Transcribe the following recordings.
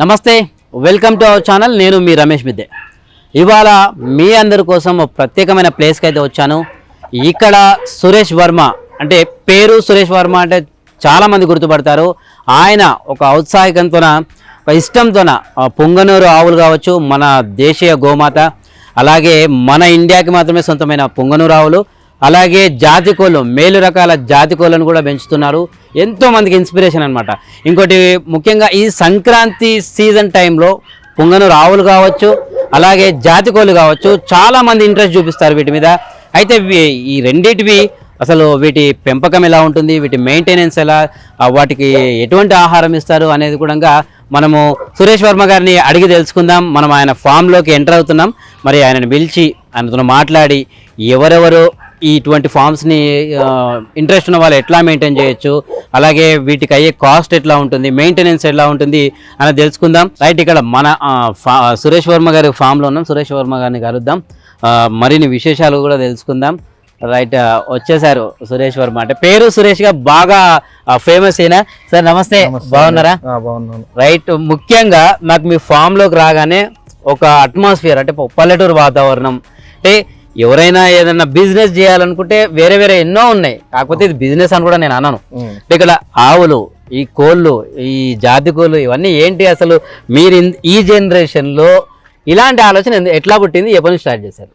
నమస్తే welcome to our channel నేను మీ రమేష్ మిద్దే. ఇవాళ మీ అందరి కోసం ప్రత్యేకమైన ప్లేస్కి అయితే వచ్చాను. ఇక్కడ సురేష్ వర్మ అంటే పేరు సురేష్ వర్మ అంటే చాలామంది గుర్తుపడతారు. ఆయన ఒక ఔత్సాహికంతోన ఒక ఇష్టంతోన ఆ, పొంగనూరు ఆవులు కావచ్చు మన దేశీయ గోమాత అలాగే మన ఇండియాకి మాత్రమే సొంతమైన పొంగనూరు ఆవులు అలాగే జాతి కోళ్ళు మేలు రకాల జాతి కోళ్ళను కూడా పెంచుతున్నారు. ఎంతో మందికి ఇన్స్పిరేషన్ అనమాట ఇంకోటి ముఖ్యంగా ఈ సంక్రాంతి సీజన్ టైంలో పొంగనూరు ఆవులు కావచ్చు అలాగే జాతి కోళ్ళు కావచ్చు చాలామంది ఇంట్రెస్ట్ చూపిస్తారు వీటి మీద. అయితే ఈ రెండిటివి అసలు వీటి పెంపకం ఎలా ఉంటుంది వీటి మెయింటెనెన్స్ ఎలా వాటికి ఎటువంటి ఆహారం ఇస్తారు అనేది కూడా మనము సురేష్ వర్మ గారిని అడిగి తెలుసుకుందాం. మనం ఆయన ఫామ్లోకి ఎంటర్ అవుతున్నాం. మరి ఆయనను పిలిచి ఆయనతో మాట్లాడి ఎవరెవరు ఇటువంటి ఫామ్స్ని ఇంట్రెస్ట్ ఉన్న వాళ్ళు ఎట్లా మెయింటైన్ చేయొచ్చు? అలాగే వీటికి అయ్యే కాస్ట్ ఎట్లా ఉంటుంది? మెయింటెనెన్స్ ఎట్లా ఉంటుంది? అని తెలుసుకుందాం. రైట్ ఇక్కడ మన సురేష్ వర్మ గారి ఫామ్లో ఉన్నాం. సురేష్ వర్మ గారిని కలుద్దాం. మరిన్ని విశేషాలు కూడా తెలుసుకుందాం. రైట్ వచ్చేసారు సురేష్ వర్మ. అంటే పేరు సురేష్గా బాగా ఫేమస్ అయినా సార్ నమస్తే. బాగున్నారా? రైట్ ముఖ్యంగా నాకు మీ ఫామ్లోకి రాగానే ఒక అట్మాస్ఫియర్ అంటే పల్లెటూరు వాతావరణం. అంటే ఎవరైనా ఏదైనా బిజినెస్ చేయాలనుకుంటే వేరే వేరే ఎన్నో ఉన్నాయి. కాకపోతే ఇది బిజినెస్ అని కూడా నేను అన్నాను ఇక్కడ ఆవులు ఈ కోళ్ళు ఈ జాతి కోళ్ళు ఇవన్నీ ఏంటి అసలు? మీరు ఈ జనరేషన్లో ఇలాంటి ఆలోచన ఎట్లా పుట్టింది? ఎప్పటి నుంచి స్టార్ట్ చేశారు?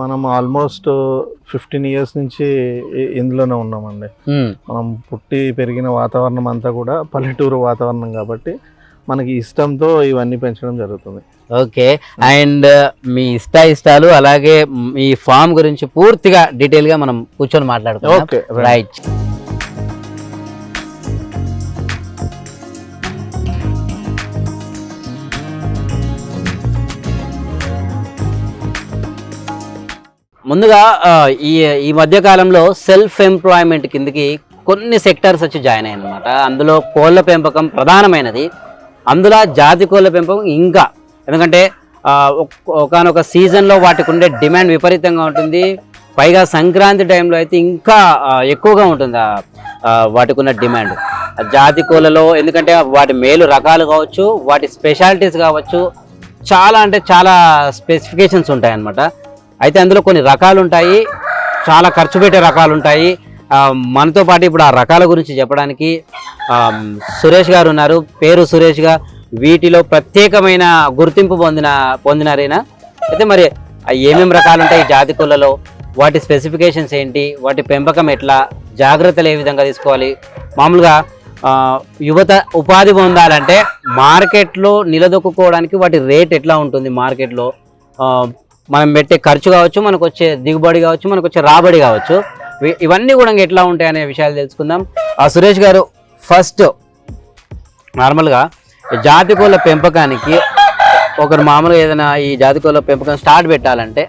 మనం ఆల్మోస్ట్ ఫిఫ్టీన్ ఇయర్స్ నుంచి ఇందులోనే ఉన్నామండి. మనం పుట్టి పెరిగిన వాతావరణం అంతా కూడా పల్లెటూరు వాతావరణం కాబట్టి మనకి ఇష్టంతో ఇవన్నీ పెంచడం జరుగుతుంది. ఓకే. అండ్ మీ ఇష్ట ఇష్టాలు అలాగే మీ ఫామ్ గురించి పూర్తిగా డీటెయిల్గా మనం కూర్చొని మాట్లాడుకుందాం. రైట్. ముందుగా ఆ, ఈ ఈ మధ్య కాలంలో సెల్ఫ్ ఎంప్లాయ్మెంట్ కిందకి కొన్ని సెక్టర్స్ వచ్చి జాయిన్ అయ్యాయి అనమాట అందులో కోళ్ళ పెంపకం ప్రధానమైనది. అందులో జాతి కోళ్ళ పెంపకం ఇంకా ఎందుకంటే ఒకనొక సీజన్లో వాటికి ఉండే డిమాండ్ విపరీతంగా ఉంటుంది. పైగా సంక్రాంతి టైంలో అయితే ఇంకా ఎక్కువగా ఉంటుంది వాటికి ఉన్న డిమాండ్. జాతి కోళ్ళలో ఎందుకంటే వాటి మేలు రకాలు కావచ్చు వాటి స్పెషాలిటీస్ కావచ్చు చాలా అంటే చాలా స్పెసిఫికేషన్స్ ఉంటాయి అన్నమాట అయితే అందులో కొన్ని రకాలు ఉంటాయి చాలా ఖర్చు పెట్టే రకాలు ఉంటాయి మనతో పాటు ఇప్పుడు ఆ రకాల గురించి చెప్పడానికి సురేష్ గారు ఉన్నారు. పేరు సురేష్గా వీటిలో ప్రత్యేకమైన గుర్తింపు పొందిన పొందినారైనా అయితే మరి ఏమేమి రకాలు ఉంటాయి ఈ జాతి కులలో? వాటి స్పెసిఫికేషన్స్ ఏంటి? వాటి పెంపకం ఎట్లా? జాగ్రత్తలు ఏ విధంగా తీసుకోవాలి? మామూలుగా యువత ఉపాధి పొందాలంటే మార్కెట్లో నిలదొక్కుకోవడానికి వాటి రేట్ ఎట్లా ఉంటుంది మార్కెట్లో? మనం పెట్టే ఖర్చు కావచ్చు మనకు వచ్చే దిగుబడి కావచ్చు మనకు వచ్చే రాబడి కావచ్చు. ఇవన్నీ కూడా ఎట్లా ఉంటాయి అనే విషయాలు తెలుసుకుందాం. ఆ సురేష్ గారు ఫస్ట్ నార్మల్గా జాతి కోళ్ళ పెంపకానికి ఒకరు మామూలుగా ఏదైనా ఈ జాతి కోళ్ళ పెంపకం స్టార్ట్ పెట్టాలంటే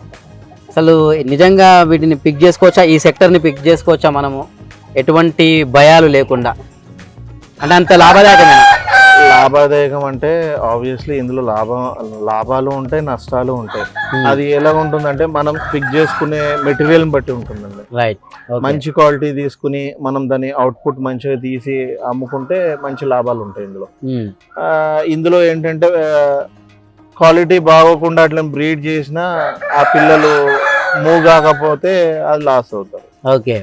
అసలు నిజంగా వీటిని పిక్ చేసుకోవచ్చా? ఈ సెక్టర్ని పిక్ చేసుకోవచ్చా మనము? ఎటువంటి భయాలు లేకుండా. అంటే అంత లాభదాయకమైన? లాభదాయకం అంటే ఆబ్వియస్లీ ఇందులో లాభం లాభాలు ఉంటాయి నష్టాలు ఉంటాయి. అది ఎలా ఉంటుందంటే మనం పిక్ చేసుకునే మెటీరియల్ బట్టి ఉంటుందండి. రైట్ మంచి క్వాలిటీ తీసుకుని మనం దాని అవుట్పుట్ మంచిగా తీసి అమ్ముకుంటే మంచి లాభాలు ఉంటాయి ఇందులో. ఆ, ఇందులో ఏంటంటే క్వాలిటీ బాగోకుండా అట్లా బ్రీడ్ చేసినా ఆ పిల్లలు మూవ్ కాకపోతే అది లాస్ అవుతారు. ఓకే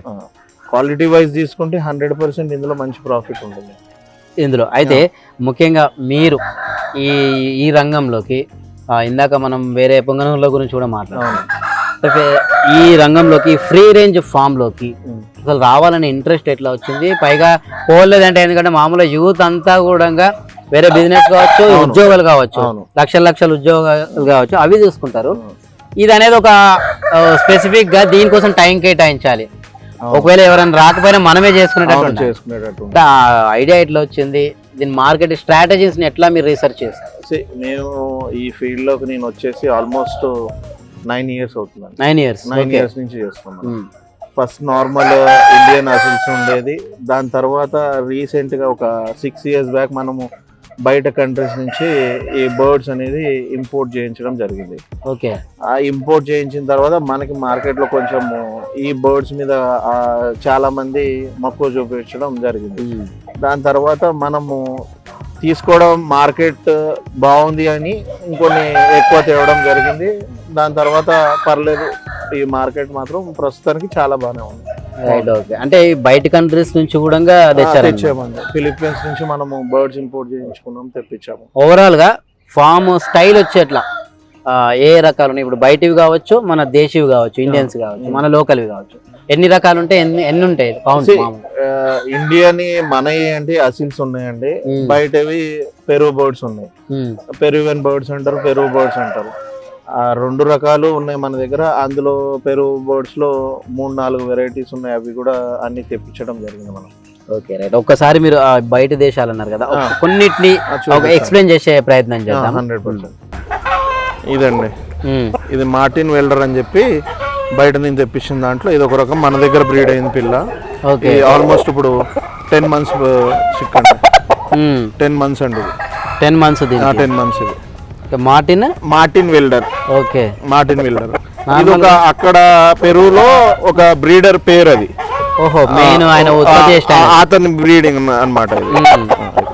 క్వాలిటీ వైజ్ తీసుకుంటే హండ్రెడ్ పర్సెంట్ ఇందులో మంచి ప్రాఫిట్ ఉంటుంది. ఇందులో అయితే ముఖ్యంగా మీరు ఈ ఈ రంగంలోకి ఇందాక మనం వేరే పొంగనూరుల గురించి కూడా మాట్లాడాం అవును. అయితే ఈ రంగంలోకి ఫ్రీ రేంజ్ ఫామ్లోకి. అసలు రావాలనే ఇంట్రెస్ట్ ఎట్లా వచ్చింది పైగా పోలేదంటే ఎందుకంటే మామూలుగా యూత్ అంతా కూడా వేరే బిజినెస్ కావచ్చు. ఉద్యోగాలు కావచ్చు. లక్షల లక్షల ఉద్యోగాలు కావచ్చు అవి చూసుకుంటారు. ఇది అనేది ఒక స్పెసిఫిక్గా దీనికోసం టైం కేటాయించాలి. ఒకవేళ ఎవరైనా రాకపోయినా మనమే చేసుకునేటట్టు. ఐడియా ఎట్లా వచ్చింది? దీని మార్కెట్ స్ట్రాటజీస్ ఎట్లా మీరు రీసెర్చ్ చేస్తారు నేను ఈ ఫీల్డ్లోకి నేను వచ్చేసి ఆల్మోస్ట్ నైన్ ఇయర్స్ అవుతుందండి. నైన్ ఇయర్స్ నైన్ ఇయర్స్ నుంచి చేస్తున్నాను. ఫస్ట్ నార్మల్ ఇండియన్ అసిల్స్ ఉండేది. దాని తర్వాత రీసెంట్గా ఒక సిక్స్ ఇయర్స్ బ్యాక్ మనము బయట కంట్రీస్ నుంచి ఈ బర్డ్స్ అనేది ఇంపోర్ట్ చేయించడం జరిగింది. ఓకే. ఆ ఇంపోర్ట్ చేయించిన తర్వాత మనకి మార్కెట్లో కొంచెం ఈ బర్డ్స్ మీద చాలా మంది మక్కువ చూపించడం జరిగింది. దాని తర్వాత మనము తీసుకోవడం మార్కెట్ బాగుంది అని ఇంకొన్ని ఎక్కువ తేవడం జరిగింది. దాని తర్వాత పర్లేదు ఈ మార్కెట్ మాత్రం ప్రస్తుతానికి చాలా బాగానే ఉంది. రైట్ ఓకే అంటే బయట కంట్రీస్ నుంచి కూడా తెచ్చామండి. ఫిలిప్పీన్స్ నుంచి మనము బర్డ్స్ ఇంపోర్ట్ చేయించుకున్నాం తెప్పించాము. ఓవరాల్గా ఫామ్ స్టైల్ వచ్చేట్లా. ఏ రకాలు ఇప్పుడు బయటివి కావచ్చు మన దేశీవి కావచ్చు ఇండియన్స్ కావచ్చు మన లోకల్వి కావచ్చు. ఎన్ని రకాలు ఉంటాయి ఎన్ని ఎన్ని ఉంటాయి ఆ, ఇండియాని మన అంటే అసిల్స్ ఉన్నాయండి. Hmm. బయటవి పెరుగు బర్డ్స్ ఉన్నాయి. పెరువెన్ బర్డ్స్ అంటారు పెరుగు బర్డ్స్ అంటారు. ఆ రెండు రకాలు ఉన్నాయి మన దగ్గర. అందులో పెరుగు బర్డ్స్లో మూడు నాలుగు వెరైటీస్ ఉన్నాయి. అవి కూడా అన్ని తెప్పించడం జరిగింది మనం. Okay right. ఒక్కసారి మీరు బయట దేశాలు అన్నారు కదా. కొన్నిటిని ఎక్స్ప్లెయిన్ చేసే ప్రయత్నం చేద్దాం. Hundred percent. ఇదండి. ఇది మార్టిన్ వెల్డర్ అని చెప్పి బయట నుంచి తెప్పించిన దాంట్లో ఇది ఒక రకం మన దగ్గర బ్రీడ్ అయింది పిల్ల. ఓకే. ఆల్మోస్ట్ ఇప్పుడు టెన్ మంత్స్ చిక్ అండి. టెన్ మంత్స్ అండి టెన్ మంత్స్ టెన్ మంత్స్ ఇది. Martin Martin welder okay. Martin welder ఇది ఒక అక్కడ పెరువులో ఒక బ్రీడర్ పేరు అది. ఓహో మెయిన్ ఆయన అతని బ్రీడింగ్ ఇది. మ్మ్.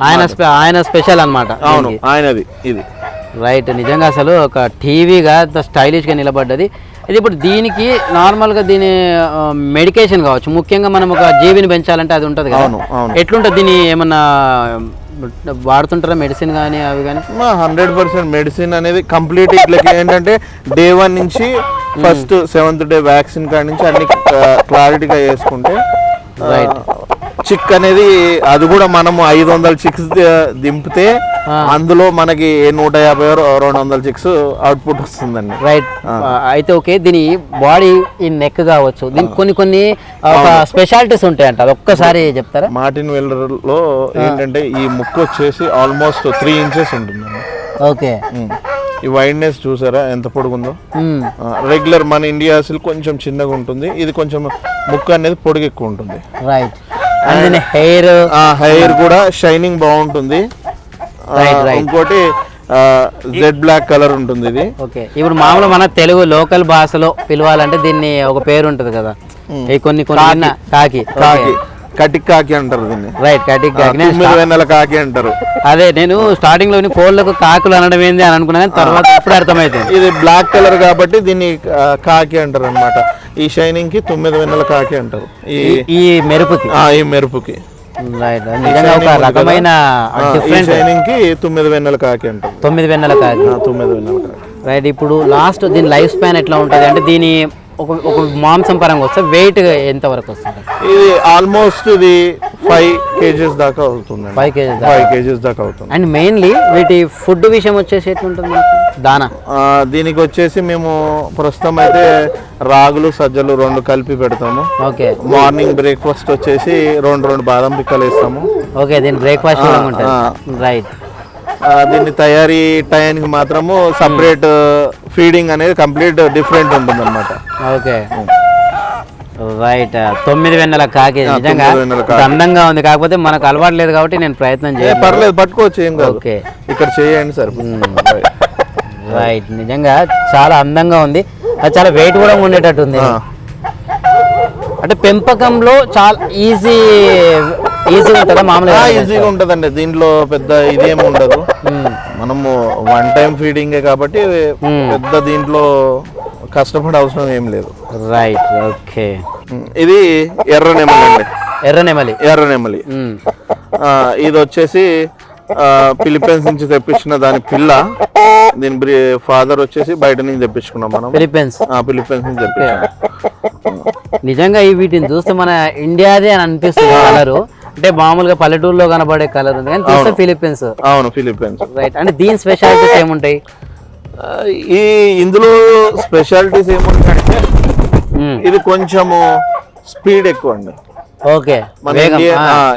ఆయన ఆయన స్పెషల్ అన్నమాట అవును ఆయనది ఇది. రైట్ నిజంగా అసలు ఒక టీవీగా స్టైలిష్గా నిలబడ్డది. ఇది ఇప్పుడు దీనికి నార్మల్గా దీని మెడికేషన్ కావచ్చు. ముఖ్యంగా మనం ఒక జీవిని పెంచాలంటే అది ఉంటుంది కదా. ఎట్లుంటుంది దీని ఏమన్నా వాడుతుంటారా మెడిసిన్ కానీ అవి కానీ హండ్రెడ్ పర్సెంట్ మెడిసిన్ అనేది కంప్లీట్ ఇట్లకి ఏంటంటే డే వన్ నుంచి ఫస్ట్ సెవెంత్ డే వ్యాక్సిన్ కాడి నుంచి అన్ని క్లారిటీగా వేసుకుంటే చిక్ అనేది అది కూడా మనము ఐదు వందల చిక్స్ దింపితే అందులో మనకి నూట యాభై రెండు వందల చిక్స్ అవుట్పుట్ వస్తుందండి. రైట్ అయితే ఓకే దీని బాడీ ఈ నెక్ కావచ్చు. దీనికి కొన్ని కొన్ని స్పెషాలిటీస్ ఉంటాయంట. అది ఒక్కసారి చెప్తారా? మార్టిన్ వెల్లర్లో ఏంటంటే ఈ ముక్కు వచ్చేసి ఆల్మోస్ట్ త్రీ ఇంచెస్ ఉంటుందండి. ఓకే. ఈ వైడ్నెస్ చూసారా? ఎంత పొడుగుందో? రెగ్యులర్ మన ఇండియా అసలు కొంచెం చిన్నగా ఉంటుంది. ఇది కొంచెం ముక్కు అనేది పొడుగు ఎక్కువ ఉంటుంది. రైట్ అండ్ హెయిర్ హెయిర్ కూడా షైనింగ్ బాగుంటుంది. ఇంకోటి జెడ్ బ్లాక్ కలర్ ఉంటుంది ఇది. ఓకే ఇప్పుడు మామూలు మన తెలుగు లోకల్ భాషలో పిలవాలంటే దీన్ని ఒక పేరు ఉంటుంది కదా. ఈ కొన్ని కొన్ని. కాకి. కాకి. కటిక్ కాకి అంటారు దీన్ని. రైట్ కాకి. కాకి వెన్నెల కాకి అంటారు. అదే నేను స్టార్టింగ్లోని కోళ్ళకు కాకులు అనడం ఏంది అని అనుకున్నా కానీ తర్వాత ఇప్పుడు అర్థమైంది ఇది బ్లాక్ కలర్ కాబట్టి దీన్ని కాకి అంటారు అనమాట ఈ షైనింగ్కి తొమ్మిది వెన్నెల కాకి అంటారు. ఈ ఈ మెరుపుకి. ఈ మెరుపుకి. రైట్ నిజంగా ఒక రకమైన డిఫరెంట్ షైనింగ్కి తొమ్మిది వెన్నెల కాకి అంటారు తొమ్మిది వెన్నెల కాకి. తొమ్మిది వెన్నెల కాకి. రైట్ ఇప్పుడు లాస్ట్ దీని లైఫ్ స్పాన్ ఎట్లా ఉంటుంది? అంటే దీని ఒక ఒక మాంసం పరంగా వస్తే వెయిట్ ఎంత వరకు వస్తుంది? ఇది ఆల్మోస్ట్ ఇది ఫైవ్ కేజెస్ దాకా అవుతుంది ఫైవ్ కేజీస్ ఫైవ్ కేజెస్ దాకా అవుతుంది. అండ్ మెయిన్లీ వీటి ఫుడ్ విషయం వచ్చేసి ఎట్లుంటుంది? మనకు దానా దీనికి వచ్చేసి మేము ప్రస్తుతం అయితే రాగులు సజ్జలు రెండు కలిపి పెడతాము. ఓకే. మార్నింగ్ బ్రేక్ఫాస్ట్ వచ్చేసి రెండు రెండు బాదం పిక్కలు వేస్తాము. ఓకే దీని బ్రేక్ఫాస్ట్. రైట్ దీన్ని తయారీ టయానికి మాత్రము సపరేట్ ఫీడింగ్ అనేది కంప్లీట్ డిఫరెంట్ ఉంటుంది అనమాట ఓకే రైట్ తొమ్మిది వెన్నెల కాకి. నిజంగా అందంగా ఉంది కాకపోతే మనకు అలవాటు లేదు కాబట్టి నేను ప్రయత్నం చేయాలి పర్లేదు పట్టుకోవచ్చు ఏం ఓకే ఇక్కడ చేయండి సార్. రైట్ నిజంగా చాలా అందంగా ఉంది. అది చాలా వెయిట్ కూడా ఉండేటట్టు ఉంది అంటే పెంపకంలో చాలా ఈజీ ఈజీగా ఉంటుందా? మామూలుగా ఈజీగా ఉంటదండి. దీంట్లో పెద్ద ఇదేం ఉండదు. మనము వన్ టైం ఫీడింగే కాబట్టి పెద్ద దీంట్లో కష్టపడే అవసరం ఏం లేదు. రైట్ ఓకే ఇది ఎర్ర నెమలి అండి. ఎర్ర నెమలి. ఎర్ర నెమలి. ఇది వచ్చేసి ఫిలిప్పీన్స్ నుంచి తెప్పించిన దాని పిల్ల. దీని ఫాదర్ వచ్చేసి బయట నుంచి తెప్పించుకున్నాం మనం. ఫిలిప్పీన్స్ ఆ, ఫిలిప్పీన్స్ నుంచి తెప్పించాం నిజంగా ఈ వీటిని చూస్తే మన ఇండియాదే అని అనిపిస్తుంది కలరు. అంటే మామూలుగా పల్లెటూరులో కనబడే కలర్ ఉంది కానీ ఫిలిప్పీన్స్ అవును. ఫిలిప్పీన్స్ రైట్ అంటే దీని స్పెషాలిటీస్ ఏముంటాయి? ఈ ఇందులో స్పెషాలిటీస్ ఏముంటాయంటే మ్మ్. ఇది కొంచెము స్పీడ్ ఎక్కువ అండి ఓకే. మన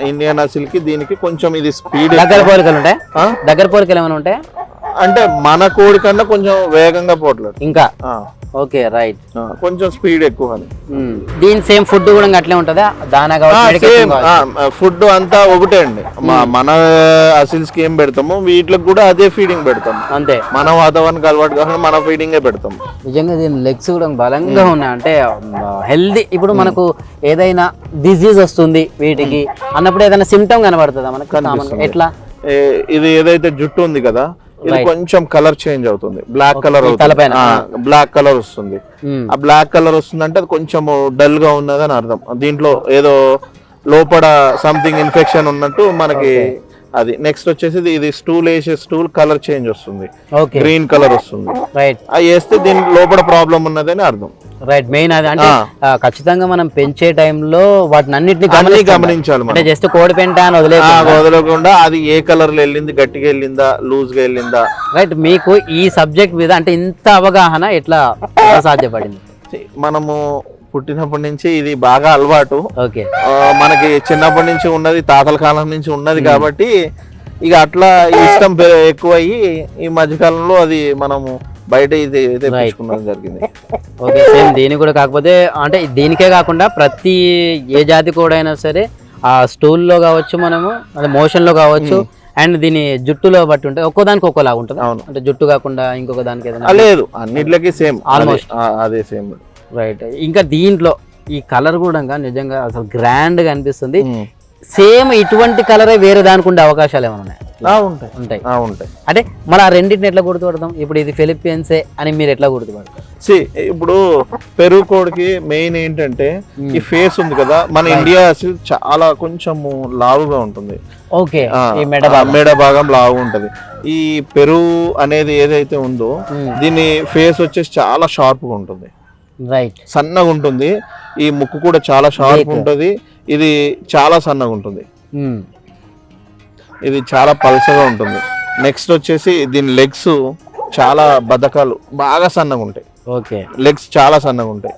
ఇండియన్ అసిల్కి దీనికి కొంచెం ఇది స్పీడ్ దగ్గర పోలికలు ఉంటాయి? దగ్గర పోలికలు ఏమైనా ఉంటాయి? అంటే మన కోడి కన్నా కొంచెం వేగంగా పోట్లేదు. ఇంకా? Okay right. కొంచెం స్పీడ్ ఎక్కువ దీని సేమ్ ఫుడ్ కూడా అట్లే ఉంటుందా? దానా. ఫుడ్ అంతా ఒకటే అండి. మన అసిల్స్కి ఏం పెడతాము వీటికి కూడా అదే ఫీడింగ్ పెడతాము అంతే. మన వాతావరణానికి అలవాటు కాకుండా మన ఫీడింగే పెడతాం. నిజంగా దీని లెగ్స్ కూడా బలంగా ఉన్నాయి అంటే హెల్దీ. ఇప్పుడు మనకు ఏదైనా డిజీజ్ వస్తుంది వీటికి అన్నప్పుడు ఏదైనా సిమ్టమ్ కనబడుతుందా మనకు? ఎట్లా? ఇది ఏదైతే జుట్టు ఉంది కదా ఇది. కొంచెం కలర్ చేంజ్ అవుతుంది. Black colour. బ్లాక్ కలర్ వస్తుంది. ఉమ్, ఆ బ్లాక్ కలర్ వస్తుందంటే అది కొంచెం డల్గా ఉన్నదని అర్థం. దీంట్లో ఏదో లోపల సంథింగ్ ఇన్ఫెక్షన్ ఉన్నట్టు మనకి అది. నెక్స్ట్ వచ్చేసి ఇది- స్టూల్ వేసే స్టూల్ కలర్ చేంజ్ వస్తుంది. గ్రీన్ కలర్ వస్తుంది. అది వేస్తే దీని లోపల ప్రాబ్లం ఉన్నదని అర్థం. రైట్ మెయిన్ అది. అంటే ఖచ్చితంగా మనం పెంచే టైంలో వాటిని అన్నిటిని అన్ని గమనించాలి అంటే జస్ట్ కోడి పెంట అని ఆ, వదిలేదు వదలకుండా అది ఏ కలర్లో వెళ్ళింది గట్టిగా వెళ్ళిందా లూజ్గా వెళ్ళిందా? రైట్ మీకు ఈ సబ్జెక్ట్ మీద అంటే ఇంత అవగాహన ఎట్లా సాధ్యపడింది? మనము పుట్టినప్పటి నుంచి ఇది బాగా అలవాటు. ఓకే మనకి చిన్నప్పటి నుంచి ఉన్నది తాతల కాలం నుంచి ఉన్నది కాబట్టి ఇక అట్లా ఇష్టం పె- ఎక్కువయ్యి ఈ మధ్యకాలంలో అది మనము బయట ఇది జరిగింది. ఓకే సేమ్ దీని కూడా కాకపోతే అంటే దీనికే కాకుండా ప్రతి ఏ జాతి కూడా అయినా సరే ఆ స్టూల్లో కావచ్చు మనము అదే మోషన్లో కావచ్చు అండ్ దీని జుట్టులో బట్టి ఉంటుంది. ఒక్కో దానికి ఒక్కోలాగా ఉంటుంది? అవును. అంటే జుట్టు కాకుండా ఇంకొక దానికి ఏదైనా లేదు అన్నిట్లకి సేమ్ Almost. అదే సేమ్ రైట్ ఇంకా దీంట్లో ఈ కలర్ కూడా నిజంగా అసలు గ్రాండ్గా అనిపిస్తుంది. సేమ్ ఇటువంటి కలరే వేరే దానికి ఉండే అవకాశాలు ఏమైనా ఉన్నాయి? ఉంటాయి. ఉంటాయి. ఉంటాయి. అంటే మరి ఆ రెండింటిని ఎట్లా గుర్తుపడతాం? ఇప్పుడు ఇది ఫిలిపియన్సే అని మీరు ఎట్లా గుర్తుపడతారు? సి ఇప్పుడు పెరుగు కోడికి మెయిన్ ఏంటంటే ఈ ఫేస్ ఉంది కదా మన ఇండియా చాలా కొంచెము లావుగా ఉంటుంది. ఓకే మెడ భాగం. లావు ఉంటది. ఈ పెరుగు అనేది ఏదైతే ఉందో దీని ఫేస్ వచ్చేసి చాలా షార్ప్గా ఉంటుంది. రైట్ సన్నగా ఉంటుంది. ఈ ముక్కు కూడా చాలా షార్ప్ ఉంటుంది. ఇది చాలా సన్నగా ఉంటుంది. ఇది చాలా పల్సగా ఉంటుంది. నెక్స్ట్ వచ్చేసి దీని లెగ్స్ చాలా బద్ధకాలు బాగా సన్నగా ఉంటాయి. ఓకే. లెగ్స్ చాలా సన్నగా ఉంటాయి.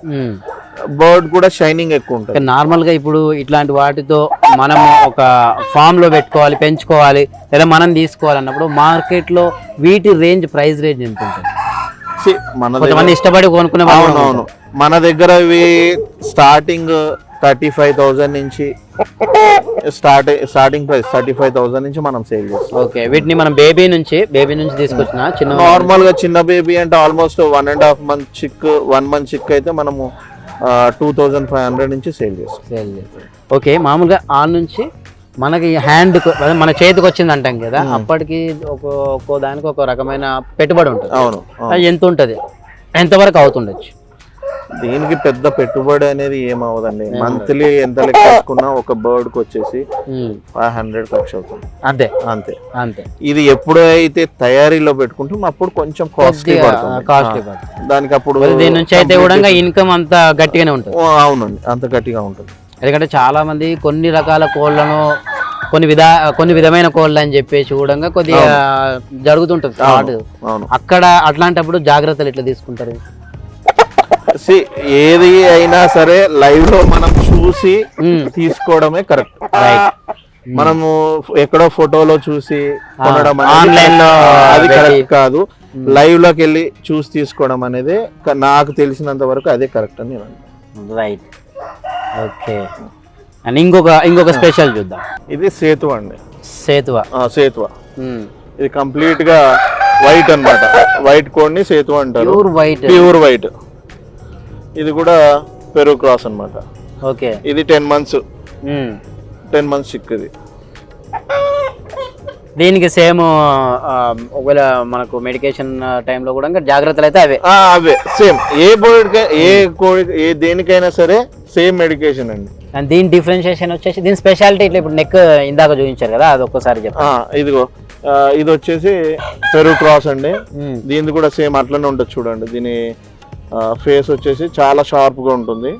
బర్డ్ కూడా షైనింగ్ ఎక్కువ ఉంటుంది. నార్మల్గా ఇప్పుడు ఇట్లాంటి వాటితో మనం ఒక ఫామ్లో పెట్టుకోవాలి పెంచుకోవాలి లేదా మనం తీసుకోవాలి అన్నప్పుడు మార్కెట్లో వీటి రేంజ్ ప్రైస్ రేంజ్ ఎంత ఉంటుంది? కొంతమంది ఇష్టపడి కొనుక్కునే అవునవును. మన దగ్గర ఇవి స్టార్టింగ్ థర్టీ ఫైవ్ థౌజండ్ నుంచి start starting price thirty five thousand నుంచి మనం సేల్ చేస్తాం ఓకే వీటిని మనం బేబీ నుంచి బేబీ నుంచి తీసుకొచ్చిన చిన్న నార్మల్గా చిన్న బేబీ అంటే almost one and half month chick one month chick అయితే మనము టూ థౌజండ్ ఫైవ్ హండ్రెడ్ నుంచి సేల్ చేస్తాం. సేల్ చేస్తారు ఓకే మామూలుగా ఆ నుంచి మనకి హ్యాండ్ మన చేతికి వచ్చింది అంటాం కదా అప్పటికి ఒక ఒక్కో దానికి ఒక రకమైన పెట్టుబడి ఉంటుంది. అవును ఎంత ఉంటుంది? ఎంతవరకు అవుతుండొచ్చు? దీనికి పెద్ద పెట్టుబడి అనేది ఏమవదండి మంత్లీ ఎంత లెక్క వేసుకున్నా ఒక బర్డ్కి వచ్చేసి ఫైవ్ హండ్రెడ్ ఖర్చు అవుతుంది. అంతే. అంతే. అంతే. ఇది ఎప్పుడైతే తయారీలో పెట్టుకుంటాం అప్పుడు కొంచెం కాస్ట్లీ కాస్ట్లీ దానికి అప్పుడు దీని నుంచి అయితే కూడా ఇన్కమ్ అంత గట్టిగానే ఉంటుంది. అవునండి. అంత గట్టిగా ఉంటుంది. ఎందుకంటే చాలా మంది కొన్ని రకాల కోళ్ళను కొన్ని విధా కొన్ని విధమైన కోళ్ళు అని చెప్పేసి కూడా కొద్దిగా జరుగుతుంటుంది. అక్కడ అట్లాంటప్పుడు జాగ్రత్తలు ఎట్లా తీసుకుంటారు? ఏది అయినా సరే లైవ్లో మనం చూసి తీసుకోవడమే కరెక్ట్ రైట్ మనము ఎక్కడో ఫోటోలో చూసి కొనడం ఆన్లైన్లో అది కరెక్ట్ కాదు. లైవ్లోకి వెళ్ళి చూసి తీసుకోవడం అనేది నాకు తెలిసినంత వరకు అదే కరెక్ట్ అని నేను. రైట్ ఓకే అండ్ ఇంకొక ఇంకొక స్పెషల్ చూద్దాం. ఇది సేతు అండి. సేతువ. సేతువ. ఇది కంప్లీట్గా వైట్ అన్నమాట. వైట్ కోడ్ని సేతు అంటారు. ప్యూర్ వైట్ ప్యూర్ వైట్ ఇది కూడా పెరుగు క్రాస్ అన్నమాట. ఓకే. ఇది ten months. Ten months chick ఇది. దీనికి సేమ్ ఒకవేళ మనకు మెడికేషన్ టైంలో కూడా ఇంకా జాగ్రత్తలు అయితే అవే. అవే. సేమ్ ఏ బర్డ్ ఏ కోడి ఏ దేనికైనా సరే సేమ్ మెడికేషన్ అండి. అండ్ దీని డిఫరెన్షియేషన్ వచ్చేసి దీని స్పెషాలిటీ ఇట్లా ఇప్పుడు నెక్ ఇందాక చూపించారు కదా అది ఒక్కసారి చెప్పండి. ఆ, ఇదిగో. ఇది వచ్చేసి పెరుగు క్రాస్ అండి. ఉమ్, దీనిది కూడా సేమ్ అట్లనే ఉంటుంది చూడండి. దీని ఫేస్ వచ్చేసి చాలా షార్ప్గా ఉంటుంది.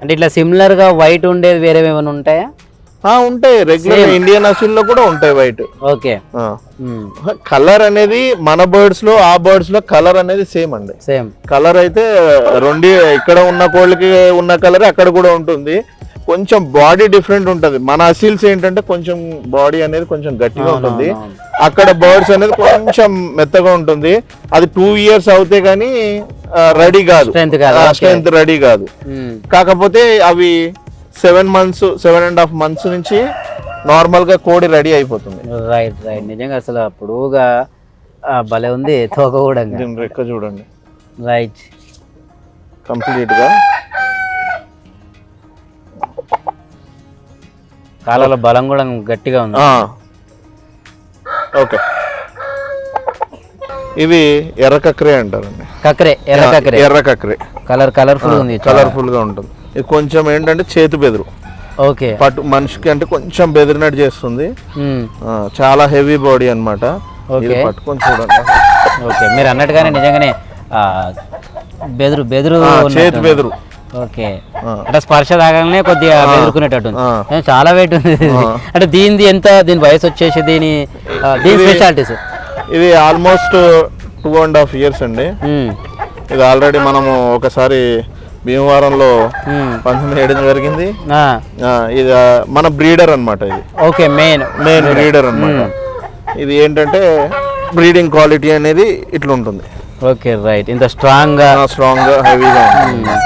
అంటే ఇట్లా సిమిలర్గా వైట్ ఉండేది వేరే ఏమైనా ఉంటాయా? ఉంటాయి. రెగ్యులర్ ఇండియన్ అసిల్లో కూడా ఉంటాయి వైట్ ఓకే కలర్ అనేది మన బర్డ్స్లో ఆ బర్డ్స్లో కలర్ అనేది సేమ్ అండి. సేమ్ కలర్ అయితే రెండు ఇక్కడ ఉన్న కోళ్ళకి ఉన్న కలర్ అక్కడ కూడా ఉంటుంది. కొంచెం బాడీ డిఫరెంట్ ఉంటుంది. మన అసిల్స్ ఏంటంటే కొంచెం బాడీ అనేది కొంచెం గట్టిగా ఉంటుంది. అక్కడ బర్డ్స్ అనేది కొంచెం మెత్తగా ఉంటుంది. అది టూ ఇయర్స్ అవుతే కానీ రెడీ కాదు. స్ట్రెంత్ రెడీ కాదు. కాకపోతే అవి seven months seven and half months నుంచి నార్మల్గా కోడి రెడీ అయిపోతుంది. రైట్ రైట్ నిజంగా అసలు ఆ, భలే ఉంది. తోక కూడా. రెక్క చూడండి. రైట్ కంప్లీట్గా. కాలాల బలం కూడా గట్టిగా ఉంది. ఓకే. ఇవి ఎర్ర కక్రే అంటారండి. కక్కరే ఎర్ర కక్కరే ఎర్ర కక్రే. కలర్ కలర్ఫుల్ ఉంది కలర్ఫుల్గా ఉంటుంది. ఇది కొంచెం ఏంటంటే చేతి బెదురు. ఓకే. పట్టు మనిషికి అంటే కొంచెం బెదిరినట్టు చేస్తుంది. చాలా హెవీ బాడీ ఇది ఓకే. పట్టుకొని చూడండి. ఓకే. మీరు అన్నట్టుగానే నిజంగానే బెదురు బెదురు చేతి. బెదురు. ఓకే. అంటే స్పర్శ తాగానే కొద్దిగా. ఏ, చాలా వెయిట్ ఉంది. అంటే దీనిది ఎంత దీని వయసు వచ్చేసి దీని దీని స్పెషాలిటీస్ ఇది almost two and half years అండి. ఇది ఆల్రెడీ మనము ఒకసారి భీమవరంలో పంతొమ్మిది వేయడం జరిగింది. ఇది మన బ్రీడర్ అన్నమాట ఇది. ఓకే మెయిన్ మెయిన్ బ్రీడర్ అన్నమాట. ఇది ఏంటంటే బ్రీడింగ్ క్వాలిటీ అనేది ఇట్లా ఉంటుంది ఓకే రైట్ ఇంత స్ట్రాంగ్గా స్ట్రాంగ్గా హెవీగా ఉంటుంది.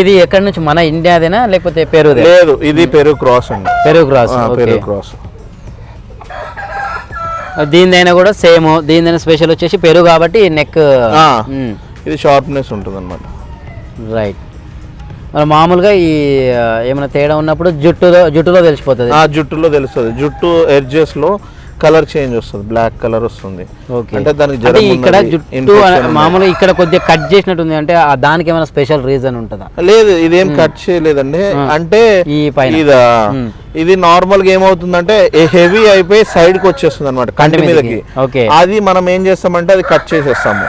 ఇది ఎక్కడి నుంచి? మన ఇండియాదేనా? లేకపోతే పెరుదే? లేదు ఇది పెరుగు క్రాస్ అండి. పెరుగు క్రాస్ పెరుగు క్రాస్. దీనిదైనా కూడా సేమ్. దీనిదైనా స్పెషల్ వచ్చేసి పెరుగు కాబట్టి నెక్. ఇది షార్ప్నెస్ ఉంటుంది అనమాట రైట్. మరి మామూలుగా ఈ ఏమైనా తేడా ఉన్నప్పుడు జుట్టులో జుట్టులో తెలిసిపోతుంది. ఆ జుట్టులో తెలుస్తుంది. జుట్టు ఎడ్జెస్లో కలర్ చేంజ్ వస్తుంది బ్లాక్ కలర్ వస్తుంది. అంటే దానికి ఇక్కడ జుట్టు. మామూలుగా ఇక్కడ కొద్దిగా కట్ చేసినట్టుంది అంటే ఆ దానికి ఏమైనా స్పెషల్ రీజన్ ఉంటుందా? లేదు ఇదేం కట్ చేయలేదండి. అంటే ఈ పైన. ఇది నార్మల్గా ఏమవుతుందంటే హెవీ అయిపోయి సైడ్కి వచ్చేస్తుంది అనమాట కంటి మీదకి. ఓకే అది మనం ఏం చేస్తామంటే అది కట్ చేసేస్తాము.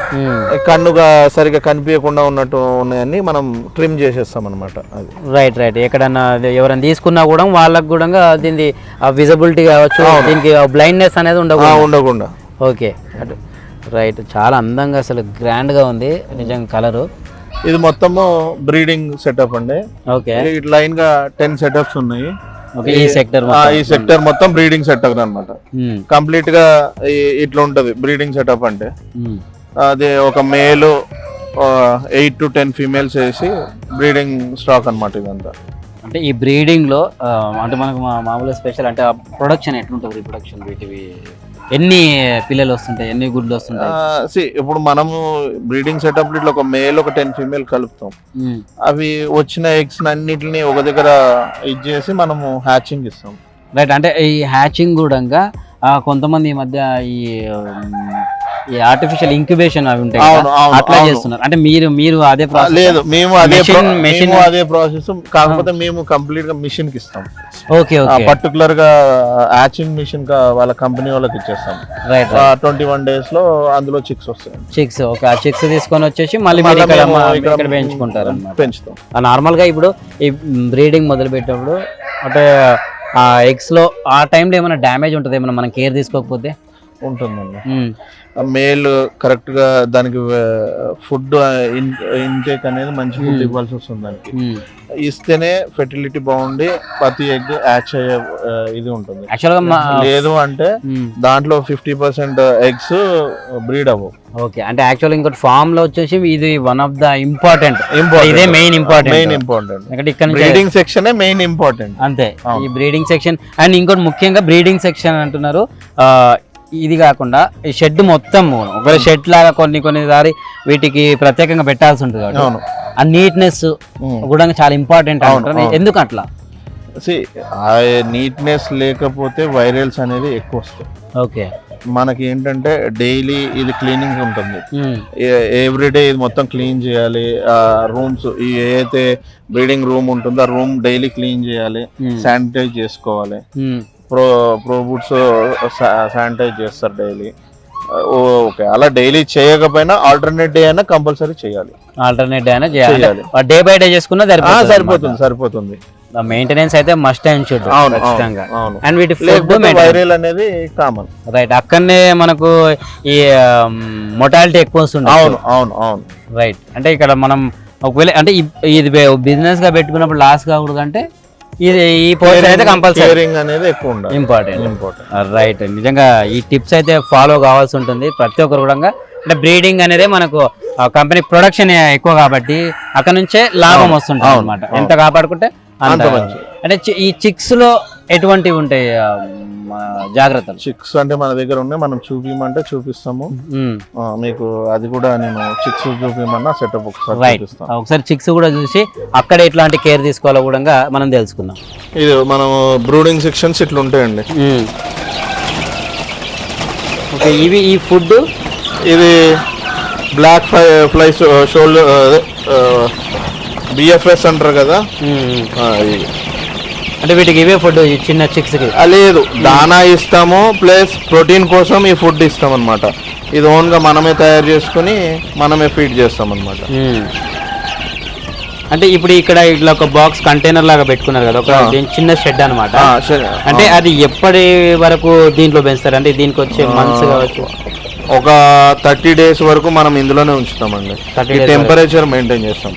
కన్నుగా సరిగా కనిపించకుండా ఉన్నట్టు ఉన్నాయని మనం ట్రిమ్ చేసేస్తాం అనమాట అది. రైట్ రైట్ ఎక్కడన్నా ఎవరైనా తీసుకున్నా కూడా వాళ్ళకి కూడా దీనికి విజిబిలిటీ కావచ్చు దీనికి బ్లైండ్నెస్ అనేది ఆ, ఉండకూడదు. ఉండకుండా. ఓకే రైట్ చాలా అందంగా అసలు grand గా ఉంది. నిజంగా కలరు ఇది మొత్తము బ్రీడింగ్ సెటప్ అండి. ఓకే ఇట్లా లైన్గా టెన్ సెటప్స్ ఉన్నాయి. ఈ సెక్టర్ ఈ సెక్టర్ మొత్తం బ్రీడింగ్ సెటప్ అన్నమాట. కంప్లీట్గా ఇట్లా ఉంటది బ్రీడింగ్ సెటప్ అంటే. అది ఒక male eight to ten females వేసి బ్రీడింగ్ స్టాక్ అన్నమాట ఇదంతా. అంటే ఈ బ్రీడింగ్లో అంటే మనకు మామూలుగా స్పెషల్ అంటే ప్రొడక్షన్ ఎట్లుంటుంది రిప్రొడక్షన్ వీటివి? ఎన్ని పిల్లలు వస్తుంటాయి? ఎన్ని గుడ్లు వస్తుంటాయి? సి ఇప్పుడు మనము బ్రీడింగ్ సెటప్ ఇట్లా ఒక మేల్ ఒక టెన్ ఫీమేల్ కలుపుతాం. అవి వచ్చిన ఎగ్స్ అన్నిటిని ఒక దగ్గర ఇది చేసి మనము హ్యాచింగ్ ఇస్తాం రైట్ అంటే ఈ హ్యాచింగ్ కూడా కొంతమంది ఈ మధ్య ఈ ఈ ఆర్టిఫిషియల్ ఇంక్యుబేషన్ అవి ఉంటాయి అట్లా. చేస్తున్నారు. అంటే మీరు మీరు అదే లేదు మేము అదే మేము అదే ప్రాసెస్ కాకపోతే మేము కంప్లీట్గా మిషన్కి ఇస్తాం. Okay okay. పర్టికులర్గా హ్యాచింగ్ మిషన్గా వాళ్ళ కంపెనీ వాళ్ళకి ఇచ్చేస్తాం. రైట్ ట్వంటీ వన్ డేస్లో అందులో చిక్స్ వస్తాయి. Chicks okay. ఆ చిక్స్ తీసుకొని వచ్చేసి మళ్ళీ మీరు ఇక్కడ పెంచుకుంటారు పెంచుతాం. నార్మల్గా ఇప్పుడు ఈ బ్రీడింగ్ మొదలు పెట్టేటప్పుడు అంటే ఆ ఎగ్స్లో ఆ టైంలో ఏమైనా డ్యామేజ్ ఉంటుంది ఏమైనా మనం కేర్ తీసుకోకపోతే? ఉంటుందండి. మేల్ కరెక్ట్గా దానికి ఫుడ్ ఇంటేక్ అనేది మంచి ఫుడ్ ఇవ్వాల్సి వస్తుంది దానికి. ఇస్తేనే ఫెర్టిలిటీ బాగుండి ప్రతి ఎగ్ యాచ్ అయ్యే ఇది ఉంటుంది. లేదు అంటే. దాంట్లో ఫిఫ్టీ పర్సెంట్ ఎగ్స్ బ్రీడ్ అవ్వవు. ఓకే. అంటే యాక్చువల్ ఇంకోటి ఫామ్లో వచ్చేసి ఇది వన్ ఆఫ్ ద ఇంపార్టెంట్. ఇదే మెయిన్ ఇంపార్టెంట్. Main important. ఇక్కడ బ్రీడింగ్ సెక్షన్ మెయిన్ ఇంపార్టెంట్. అంతే. ఈ బ్రీడింగ్ సెక్షన్ అండ్ ఇంకోటి ముఖ్యంగా బ్రీడింగ్ సెక్షన్ అంటున్నారు. ఇది కాకుండా ఈ షెడ్ మొత్తం ఒక షెడ్ లాగా కొన్ని కొన్ని సారి వీటికి ప్రత్యేకంగా పెట్టాల్సి ఉంటుంది కాబట్టి ఆ నీట్నెస్ కూడా చాలా ఇంపార్టెంట్ అంటారు. ఎందుకు అట్లా? నీట్నెస్ లేకపోతే వైరల్స్ అనేది ఎక్కువ వస్తాయి. ఓకే. మనకి ఏంటంటే డైలీ ఇది క్లీనింగ్ ఉంటుంది. ఎవ్రీడే ఇది మొత్తం క్లీన్ చేయాలి. రూమ్స్ ఈ ఏదైతే బ్రీడింగ్ రూమ్ ఉంటుందో ఆ రూమ్ డైలీ క్లీన్ చేయాలి. శానిటైజ్ చేసుకోవాలి. ప్రో ప్రో బూట్స్ శానిటైజ్ చేస్తారు డైలీ. ఓకే. అలా డైలీ చేయకపోయినా ఆల్టర్నేట్ డే అయినా కంపల్సరీ చేయాలి. ఆల్టర్నేట్ అయినా చేయాలి. డే బై డే చేసుకున్నా సరిపోతుంది సరిపోతుంది మెయింటెనెన్స్ అయితే మస్ట్ అండ్ షుడ్ అవును ఖచ్చితంగా. అండ్ వీటి వైరల్ అనేది కామన్ రైట్ అక్కడనే మనకు ఈ మొటాలిటీ ఎక్కువ వస్తుంది అవును అవును అవును. రైట్ అంటే ఇక్కడ మనం ఒకవేళ అంటే ఇది బిజినెస్గా పెట్టుకున్నప్పుడు లాస్ కాకూడదు అంటే ఇది ఈ పోర్షన్ అయితే కంపల్సరీ అనేది ఎక్కువ ఉండాలి. ఇంపార్టెంట్ ఇంపార్టెంట్ రైట్ నిజంగా ఈ టిప్స్ అయితే ఫాలో కావాల్సి ఉంటుంది. ప్రతి ఒక్కరు కూడా అంటే బ్రీడింగ్ అనేది మనకు కంపెనీ ప్రొడక్షన్ ఎక్కువ కాబట్టి అక్కడ నుంచే లాభం వస్తుంటుంది అనమాట. ఎంత కాపాడుకుంటే. అంటే ఈ చిక్స్లో ఎటువంటివి ఉంటాయి జాగ్రత్తలు? చిక్స్ అంటే మన దగ్గర ఉన్నాయి మనం చూపించమంటే చూపిస్తాము. మీకు అది కూడా నేను చిక్స్ చూపించమన్నా సెటప్ ఒకసారి చూపిస్తాను. ఒకసారి చిక్స్ కూడా చూసి అక్కడ ఎట్లాంటి కేర్ తీసుకోవాలో కూడా మనం తెలుసుకుందాం. ఇది మనం బ్రూడింగ్ సెక్షన్స్ ఇట్లా ఉంటాయండి. ఓకే ఇవి ఈ ఫుడ్? ఇది black fly fly soldier BFS అంటారు కదా. అంటే వీటికి ఇవే ఫుడ్ చిన్న చిక్స్కి? లేదు. దానా ఇస్తాము ప్లస్ ప్రోటీన్ కోసం ఈ ఫుడ్ ఇస్తాం అనమాట ఇది ఓన్గా మనమే తయారు చేసుకుని మనమే ఫీడ్ చేస్తాం అనమాట అంటే ఇప్పుడు ఇక్కడ ఇట్లా ఒక బాక్స్ కంటైనర్ లాగా పెట్టుకున్నారు కదా ఒక చిన్న షెడ్ అనమాట అంటే అది ఎప్పటి వరకు దీంట్లో పెంచుతారు? అంటే దీనికి వచ్చే మంత్స్ కావచ్చు. ఒక థర్టీ డేస్ వరకు మనం ఇందులోనే ఉంచుతామండి. 30 ఈ టెంపరేచర్ మెయింటైన్ చేస్తాం.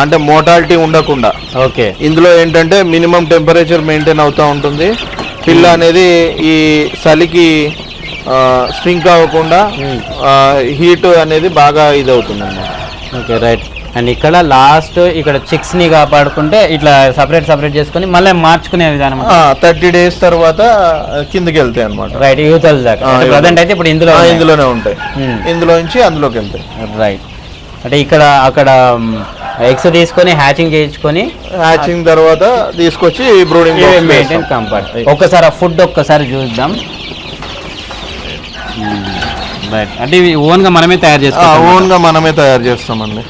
అంటే మోటాలిటీ ఉండకుండా. ఓకే. ఇందులో ఏంటంటే మినిమం టెంపరేచర్ మెయింటైన్ అవుతూ ఉంటుంది. పిల్ల అనేది ఈ చలికి స్ట్రింక్ అవ్వకుండా హీట్ అనేది బాగా ఇది అవుతుంది అన్నమాట ఓకే రైట్. అండ్ ఇక్కడ లాస్ట్ ఇక్కడ చిక్స్ని కాపాడుకుంటే ఇట్లా సపరేట్ సపరేట్ చేసుకొని మళ్ళీ మార్చుకునే విధానం థర్టీ డేస్ తర్వాత కిందకి వెళ్తాయి అనమాట రైట్ యూతల్ దాకా. ఆ, youth. ప్రజెంట్ అయితే ఇప్పుడు ఇందులో ఇందులోనే ఉంటాయి. Hmm. ఇందులో నుంచి అందులోకి వెళ్తాయి. రైట్ అంటే ఇక్కడ అక్కడ ఎగ్స్ తీసుకొని హ్యాచింగ్ చేయించుకొని హ్యాచింగ్ తర్వాత తీసుకొచ్చి బ్రూడింగ్ మెయింటైన్ కంఫర్ట్ ఒక్కసారి ఆ ఫుడ్ ఒక్కసారి చూద్దాం. రైట్ అంటే ఇవి ఓన్గా మనమే తయారు చేసుకోవాలి ఓన్గా మనమే తయారు చేస్తామండి.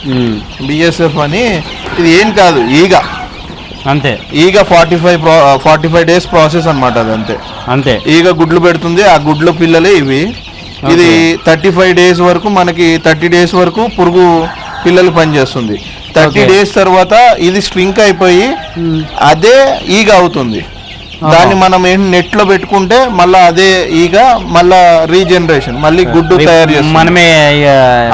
బిఎస్ఎఫ్ అని ఇది ఏం కాదు ఈగ. అంతే. ఈగ forty five forty five days process అనమాట అది అంతే. అంతే. ఈగ గుడ్లు పెడుతుంది ఆ గుడ్ల పిల్లలే ఇవి. ఇది థర్టీ ఫైవ్ డేస్ వరకు మనకి థర్టీ డేస్ వరకు పురుగు పిల్లలు పనిచేస్తుంది. థర్టీ. డేస్ తర్వాత ఇది స్ట్రింక్ అయిపోయి అదే ఈగ అవుతుంది. దాన్ని మనం ఏం నెట్లో పెట్టుకుంటే మళ్ళా అదే ఈగ మళ్ళా రీజనరేషన్ మళ్ళీ గుడ్డు తయారు చేస్తాం మనమే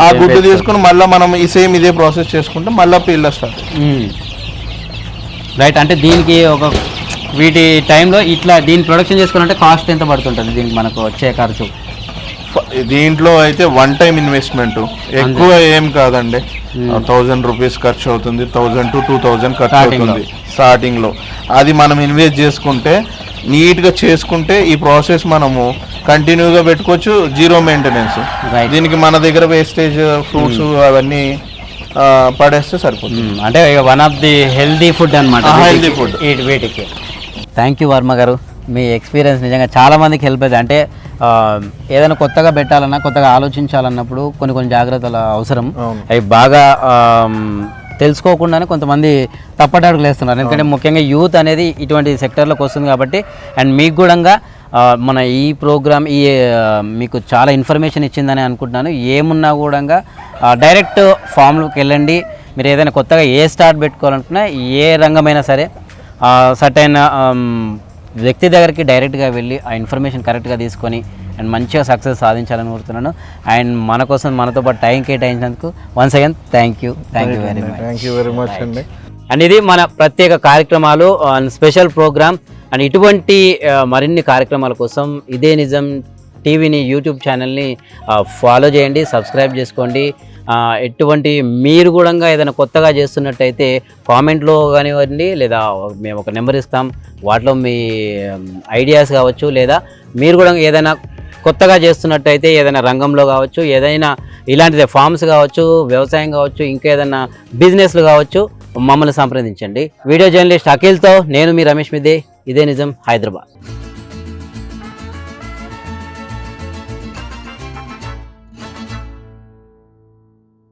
ఆ గుడ్డు తీసుకుని మళ్ళీ మనం ఈ సేమ్ ఇదే ప్రాసెస్ చేసుకుంటే మళ్ళీ పిల్ల స్టార్ట్ రైట్ అంటే దీనికి ఒక వీటి టైంలో ఇట్లా దీని ప్రొడక్షన్ చేసుకోవాలంటే కాస్ట్ ఎంత పడుతుంటుంది దీనికి మనకు వచ్చే ఖర్చు? దీంట్లో అయితే వన్ టైం ఇన్వెస్ట్మెంట్ ఎక్కువ ఏం కాదండి. థౌజండ్ రూపీస్ ఖర్చు అవుతుంది థౌజండ్ టు టూ థౌజండ్ ఖర్చు. అవుతుంది. స్టార్టింగ్లో అది మనం ఇన్వెస్ట్ చేసుకుంటే నీట్గా చేసుకుంటే ఈ ప్రాసెస్ మనము కంటిన్యూగా పెట్టుకోవచ్చు జీరో మెయింటెనెన్స్. దీనికి మన దగ్గర వేస్టేజ్ ఫ్రూట్స్ అవన్నీ ఆ, పడేస్తే సరిపోతుంది. మ్మ్. అంటే one of the healthy food అనమాట healthy food. వీటికి. Thank you Varma garu. Me experience నిజంగా చాలా మందికి హెల్ప్ అవుతుంది అంటే ఏదైనా కొత్తగా పెట్టాలన్నా కొత్తగా ఆలోచించాలన్నప్పుడు కొన్ని కొన్ని జాగ్రత్తలు అవసరం. అవి బాగా తెలుసుకోకుండానే కొంతమంది తప్పటడుగులు వేస్తున్నారు. ఎందుకంటే ముఖ్యంగా యూత్ అనేది ఇటువంటి సెక్టర్లోకి వస్తుంది కాబట్టి అండ్ మీకు కూడా మన ఈ ప్రోగ్రామ్ ఈ మీకు చాలా ఇన్ఫర్మేషన్ ఇచ్చిందని అనుకుంటున్నాను. ఏమున్నా కూడా డైరెక్ట్ ఫామ్లోకి వెళ్ళండి. మీరు ఏదైనా కొత్తగా ఏ స్టార్ట్ పెట్టుకోవాలనుకున్నా ఏ రంగమైనా సరే సర్టైన్ వ్యక్తి దగ్గరికి డైరెక్ట్గా వెళ్ళి ఆ ఇన్ఫర్మేషన్ కరెక్ట్గా తీసుకొని అండ్ మంచిగా సక్సెస్ సాధించాలని కోరుతున్నాను. అండ్ మన కోసం మనతో పాటు టైం కేటాయించినందుకు once again thank you. Thank you very much. Thank you very much అండి. అండ్ ఇది మన ప్రత్యేక కార్యక్రమాలు అండ్ స్పెషల్ ప్రోగ్రామ్. అండ్ ఇటువంటి మరిన్ని కార్యక్రమాల కోసం ఇదే నిజం టీవీని యూట్యూబ్ ఛానల్ని ఫాలో చేయండి సబ్స్క్రైబ్ చేసుకోండి. ఎటువంటి మీరు కూడా ఏదైనా కొత్తగా చేస్తున్నట్టయితే కామెంట్లో కానివ్వండి లేదా మేము ఒక నెంబర్ ఇస్తాం. వాటిలో మీ ఐడియాస్ కావచ్చు లేదా మీరు కూడా ఏదైనా కొత్తగా చేస్తున్నట్టయితే ఏదైనా రంగంలో కావచ్చు ఏదైనా ఇలాంటిదే ఫార్మ్స్ కావచ్చు వ్యవసాయం కావచ్చు ఇంకా ఏదైనా బిజినెస్లు కావచ్చు మమ్మల్ని సంప్రదించండి. వీడియో జర్నలిస్ట్ అఖిల్తో నేను మీ రమేష్ మిదే. ఇదే నిజం హైదరాబాద్.